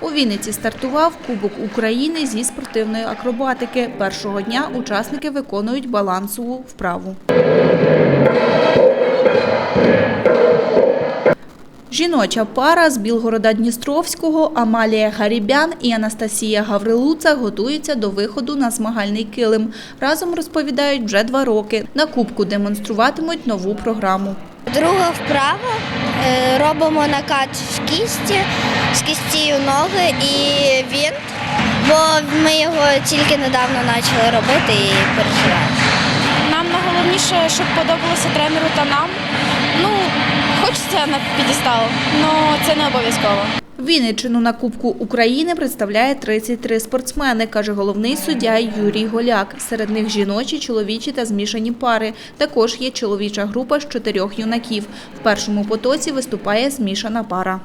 У Вінниці стартував Кубок України зі спортивної акробатики. Першого дня учасники виконують балансову вправу. Жіноча пара з Білгорода Дністровського Амалія Гарібян і Анастасія Гаврилуца готуються до виходу на змагальний килим. Разом розповідають вже два роки. На кубку демонструватимуть нову програму. Друга вправа е, робимо накат в кісті з кістю ноги і вінт, бо ми його тільки недавно почали робити і переживаємо. Нам найголовніше, щоб подобалося тренеру та нам. Ну, хочеться на підістал, але це не обов'язково. Вінниччину на Кубку України представляє 33 спортсмени, каже головний суддя Юрій Голяк. Серед них жіночі, чоловічі та змішані пари. Також є чоловіча група з чотирьох юнаків. В першому потоці виступає змішана пара.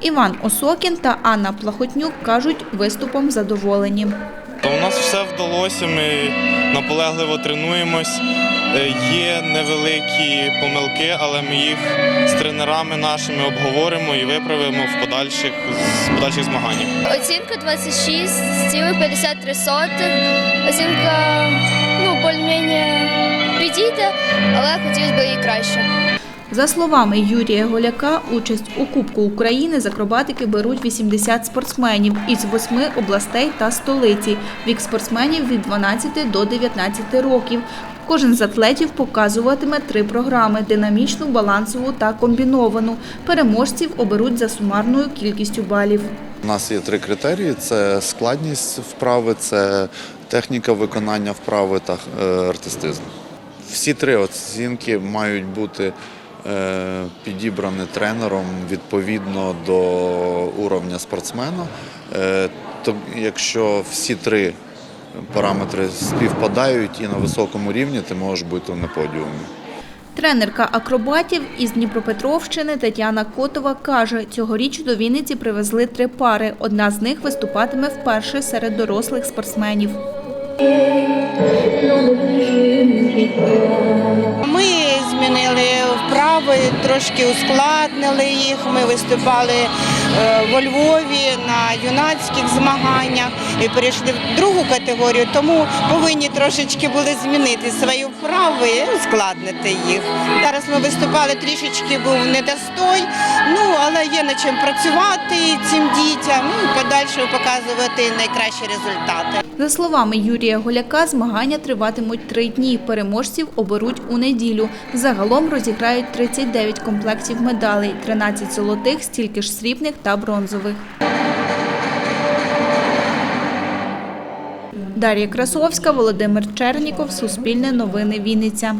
Іван Осокін та Анна Плахотнюк кажуть, виступом задоволені. То у нас все вдалося. Ми наполегливо тренуємось. Е, Є невеликі помилки, але ми їх з тренерами нашими обговоримо і виправимо в подальших з подальших змаганнях. Оцінка 26,53. Оцінка ну, більш-менш підійде, але хотілося б і краще. За словами Юрія Голяка, участь у Кубку України з акробатики беруть 80 спортсменів із восьми областей та столиці. Вік спортсменів від 12 до 19 років. Кожен з атлетів показуватиме три програми – динамічну, балансову та комбіновану. Переможців оберуть за сумарною кількістю балів. У нас є три критерії: це складність вправи, це техніка виконання вправи та е, артистизм. Всі три оцінки мають бути е, підібрані тренером відповідно до уровня спортсмена. Е, То якщо всі три параметри співпадають і на високому рівні, ти можеш бути на подіумі. Тренерка акробатів із Дніпропетровщини Тетяна Котова каже, цьогоріч до Вінниці привезли три пари. Одна з них виступатиме вперше серед дорослих спортсменів. Трошки ускладнили їх. Ми виступали е, во Львові на юнацьких змаганнях перейшли в другу категорію, тому повинні трошечки були змінити свої вправи і ускладнити їх. Зараз ми виступали трішечки був недостой, ну але є над чим працювати цим дітям ну, і подальше показувати найкращі результати. За словами Юрія Голяка, змагання триватимуть три дні. Переможців оберуть у неділю. Загалом розіграють 39 комплектів медалей, 13 золотих, стільки ж срібних та бронзових. Дар'я Красовська, Володимир Черніков, Суспільне новини Вінниця.